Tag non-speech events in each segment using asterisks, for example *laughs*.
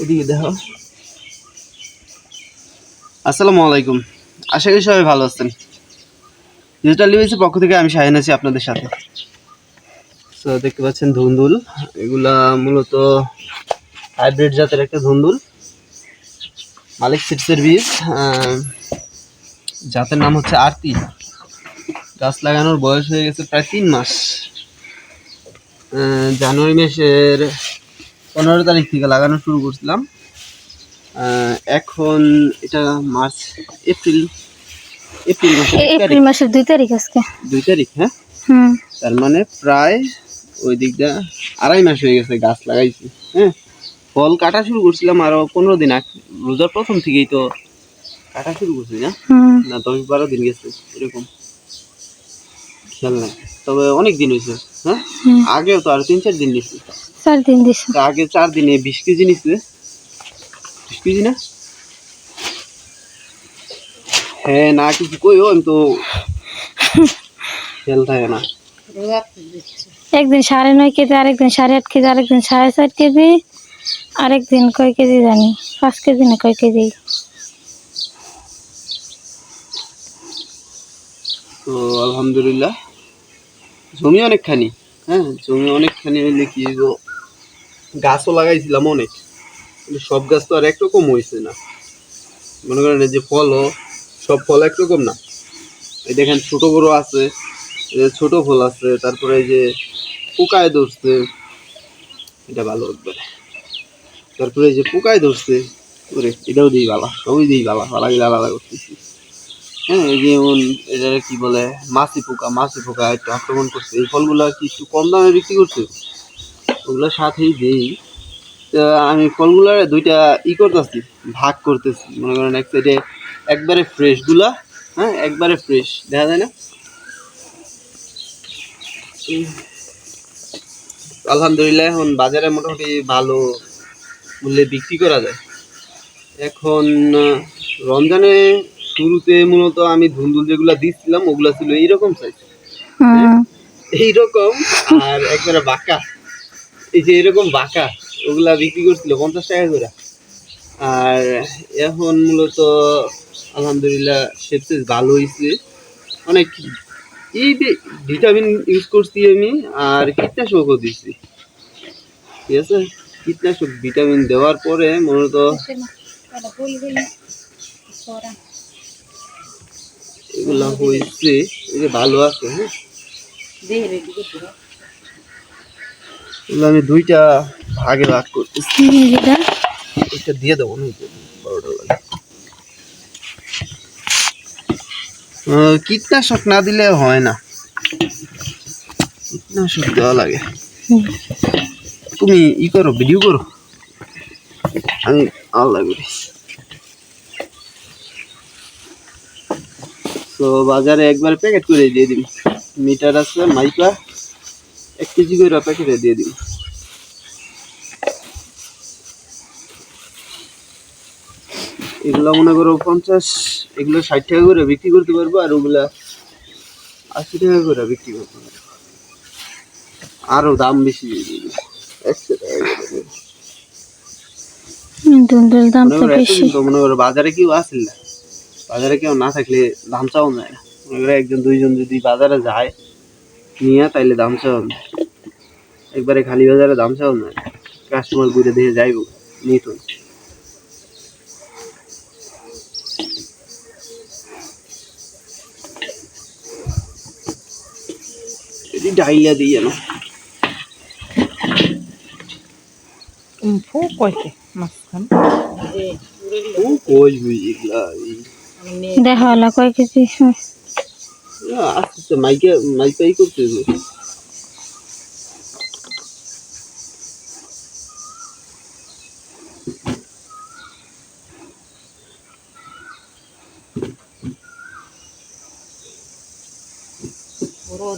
ওদিকে দেখো। আসসালামু আলাইকুম। আশা করি সবাই ভালো আছেন। ডিজিটাল লিভাইসের পক্ষ থেকে আমি শাহিন আছি আপনাদের সাথে। তো দেখতে পাচ্ছেন ধুন্দুল। এগুলা মূলত হাইব্রিড জাতের একটা ধুন্দুল। মালিক সিটসের বীজ জাতের নাম হচ্ছে আরতি। গাছ লাগানোর বয়স হয়ে গেছে প্রায় তিন মাস। জানুয়ারি মাসের পনেরো তারিখ থেকে লাগানো শুরু করছিলাম। এখন এটা মার্চ এপ্রিল এপ্রিল মাসের এপ্রিল মাসের দুই তারিখ আজকে। দুই তারিখ হ্যাঁ? হুম। তার মানে প্রায় ওই দিকটা আড়াই মাস হয়ে গেছে গাছ লাগাইছি হ্যাঁ? ফল কাটা শুরু করছিলাম আরও পনেরো দিন আগ রোজার প্রথম থেকেই তো কাটা শুরু করছি না? না দশ বারো দিন গেছে এরকম। খেয়াল নাই। তবে অনেক দিন হয়েছে হ্যাঁ? আগেও তো আর তিন চার দিন নিচ্ছে চার দিন দিছে। আগে চার দিনে বিশ কেজি নিচ্ছে বিশ কেজি না? হ্যাঁ না কিছু কই আমি তো খেয়াল থাকে না। একদিন সাড়ে নয় কেজি আরেকদিন সাড়ে আট কেজি আরেকদিন সাড়ে চার কেজি আরেকদিন কয় কেজি জানি পাঁচ কেজি না কয় কেজি। তো আলহামদুলিল্লাহ। জমি অনেকখানি হ্যাঁ জমি অনেকখানি হইব গাছও লাগাইছিলাম অনেক, কিন্তু সব গাছ তো আর একরকম হয়েছে না। মনে করেন যে ফলও, সব ফল একরকম না। এই দেখেন ছোট বড় আছে ছোট ফল আছে, তারপরে এই যে পোকায় ধরছে, এটা ভালো উঠবে তারপরে এই যে পোকায় ধরছে, ওরে, এটাও দিই বালা সবই দিই বালা বালা গিলা আলাদা করতেছি। হ্যাঁ এই যেমন এটা কি বলে, মাছি পোকা মাছি পোকা একটু আক্রমণ করছে। এই ফলগুলো কি একটু কম দামে বিক্রি করছে? ওগুলো সাথেই দেই। তো আমি ফলগুলো দুইটা ই করতেছি ভাগ করতেছি। মনে করেন এক সাইডে একবারে ফ্রেশগুলা হ্যাঁ একবারে ফ্রেশ দেখা যায় না? আলহামদুলিল্লাহ এখন বাজারে মোটামুটি ভালো মূল্যে বিক্রি করা যায়। এখন রমজানে শুরুতে মূলত আমি ধুন্দুল যেগুলা দিচ্ছিলাম ওগুলা ছিল এইরকম সাইজ এইরকম আর একবারে বাঁকা। এই যে এরকম বাঁকা, ওগুলা বিক্রি করছিল পঞ্চাশ টাকা করে। আর এখন মূলত, আলহামদুলিল্লাহ শেপসেস ভালো হয়েছে অনেক এই ভিটামিন ইউজ করছি আমি, আর কীটনাশকও দিচ্ছি ঠিক আছে? কীটনাশক, ভিটামিন দেওয়ার পরে মূলত এগুলা হয়েছে ভালো আছে হ্যাঁ? এগুলো আমি দুইটা ভাগে ভাগ করতেছি। এটা দিয়ে দেবো না বড়টা লাগে। কীটনাশক না দিলে হয় না। কীটনাশক দেওয়া লাগে। তুমি ই করো ভিডিও করো। আমি আল্লাহ করি। তো বাজারে একবার প্যাকেট করে দিয়ে দিন মিটার আছে মাইকা। এক কেজি করে প্যাকেটে দিয়ে দিন এগুলা মনে করো পঞ্চাশ এগুলো ষাট টাকা করে বিক্রি করতে পারব আর ওগুলা আশি টাকা করে বিক্রি করতে পারব। আরও দাম বেশি দিয়ে দিবি। একশো টাকা করে। দেবো। দাম মনে তো করো বেশি। মনে করো বাজারে কেউ আসেন না। বাজারে কেউ না থাকলে দাম চাওয়া যায় না। মনে করো একজন দুইজন যদি বাজারে যায় নিয়ে তাইলে দাম চাওয়া যায়। একবারে খালি বাজারে দাম চাও না। কাস্টমার ঘুরে দেখে যাইব নিত এটি ডাইলা দিয়ে না ফু কইছে কই দেখা হলো কয় কেজি? আস্তে আস্তে মাইকে মাইকাই করতে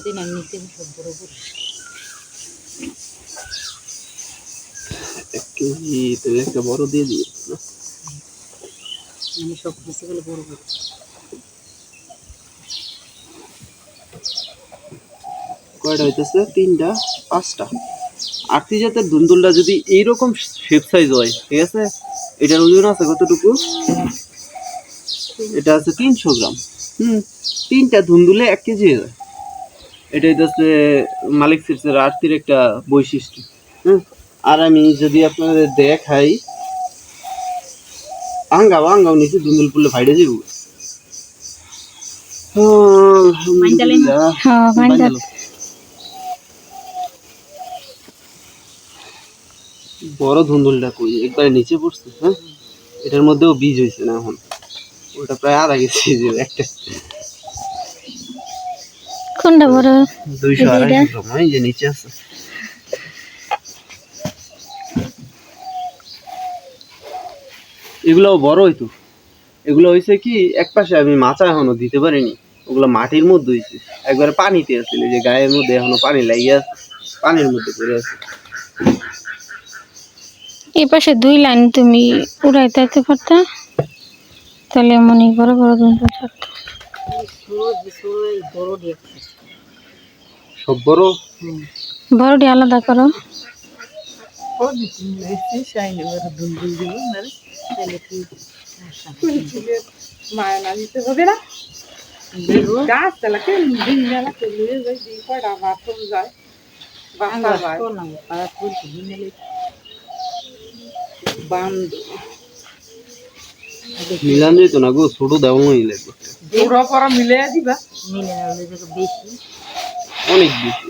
দিন সব বড় বড়। এক কেজি তাহলে একটা বড় দিয়ে আমি সব বড় বড়। কয়টা হইতেছে? তিনটা পাঁচটা। আরতি জাতের দুন্দুলটা যদি এইরকম শেপ সাইজ হয় ঠিক আছে? এটার ওজন আছে কতটুকু? এটা আছে তিনশো গ্রাম। হুম তিনটা ধুন্দুলে এক কেজি হয়ে যায়। এটাই হচ্ছে মালিক সিটসের আরতির একটা বৈশিষ্ট্য। হ্যাঁ? আর আমি যদি আপনাদের দেখাই আঙ্গাও আঙ্গাও নিচে দুন্দুল পুলে ভাইডে যাব। বড় ধুন্দুলটা কই? একবারে নিচে পড়ছে হ্যাঁ? এটার মধ্যেও বীজ হয়েছে না এখন। ওটা প্রায় আধা যে একটা। কোনটা বড়? দুইশো এই যে আড়াইশো গ্রাম এই যে নিচে আছে। এগুলো বড় হইতো এগুলো হয়েছে কি এক পাশে আমি মাচা এখনও দিতে পারিনি। ওগুলো মাটির মধ্যে হয়েছে একবারে পানিতে আসলে যে গায়ের মধ্যে এখনও পানি লাগিয়ে আছে পানির মধ্যে পড়ে আছে। এই পাশে দুই লাইন তুমি উড়াইতে পারতা? তাহলে মনে বড় বড় দুন্দুল থাকতো সব বড়? বড়টি আলাদা করো। মায়া না দিতে হবে না। গাছ তালাকে দিন বেলা চলে যায় কয়টা বাথরুম দিনে বান্ধ মিলান যেত না গো ছোট দেওয়া লাগবে ওরা পরা মিলে দিবা। মিলে না হলে দেখো বেশি। অনেক বেশি।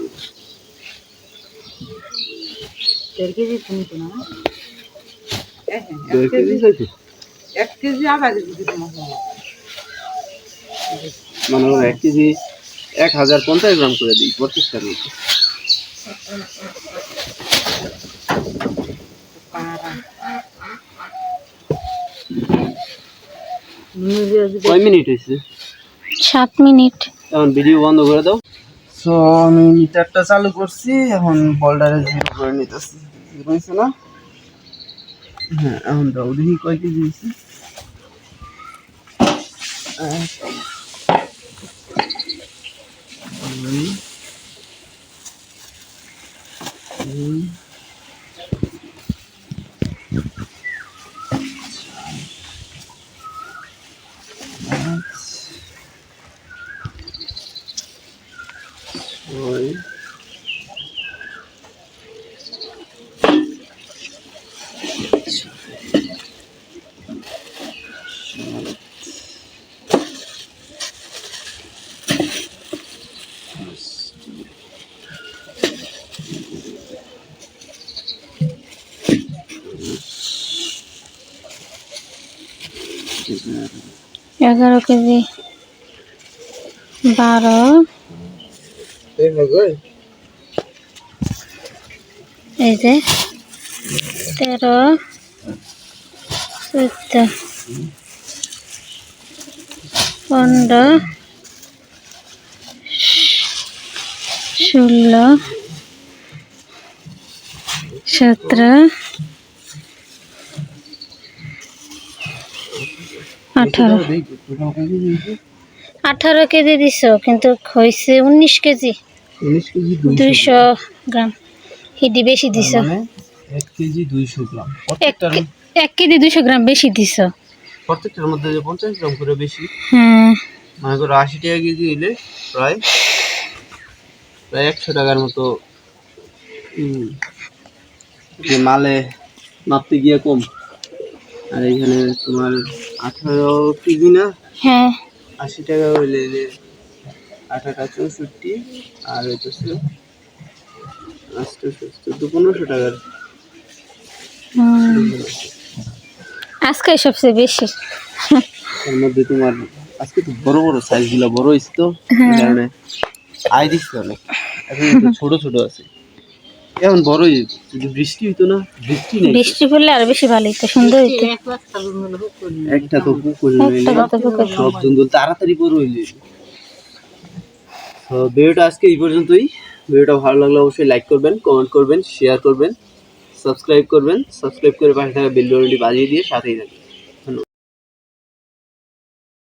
দেড় কেজি তুমি তো না? হ্যাঁ, হ্যাঁ, দেড় কেজি এক কেজি আধা কেজি দিতে মতো মানে এক কেজি এক হাজার পঞ্চাশ গ্রাম করে দিই পঁচিশটার মধ্যে কয় মিনিট হয়েছে? সাত মিনিট। এখন ভিডিও বন্ধ করে দাও। সো আমি মিটারটা চালু করছি এখন বলটারে জিরো করে নিতেছি। জিরো হয়েছে না? হ্যাঁ এখন দাও। দেখি কয় কেজি হয়েছে। এগারো কেজি। বারো। এই যে তেরো চোদ্দ পনেরো ষোলো সতেরো আঠারো। আঠারো কেজি দিছ কিন্তু হয়েছে উনিশ কেজি। দুইশো গ্রাম। হিডি বেশি দিছ। মানে এক কেজি দুইশো গ্রাম। এক কেজি দুইশো গ্রাম বেশি দিছ। প্রত্যেকটার মধ্যে যে পঞ্চাশ গ্রাম করে বেশি। হ্যাঁ। মনে করো আশি টাকা কেজি হইলে প্রায় প্রায় একশো টাকার মতো মালে মাপতে গিয়ে কম। আর এখানে তোমার আঠারো কেজি না? হ্যাঁ। আশি টাকা হইলে আঠাটা চৌষট্টি আর হইতেছে আটশো চোদ্দ পনেরোশো টাকার। আজকে সবচেয়ে বেশি। তার মধ্যে তোমার আজকে তো বড় বড় সাইজগুলা বড় হয়েছে তো এই কারণে আয় দিচ্ছে অনেক। এখন *laughs* ছোট ছোট আছে। এখন বড় যদি বৃষ্টি হইতো না বৃষ্টি নেই। বৃষ্টি পড়লে আর বেশি ভালো হইতো সুন্দর হইতো। একটা তো পুকুর সব জঙ্গল তাড়াতাড়ি বড় হইলে ভিডিওটা আজকে এই পর্যন্তই। ভিডিওটা ভালো লাগলে অবশ্যই লাইক করবেন কমেন্ট করবেন শেয়ার করবেন সাবস্ক্রাইব করবেন সাবস্ক্রাইব করে পাশে থাকা বেল বাজিয়ে দিয়ে সাথেই থাকবেন।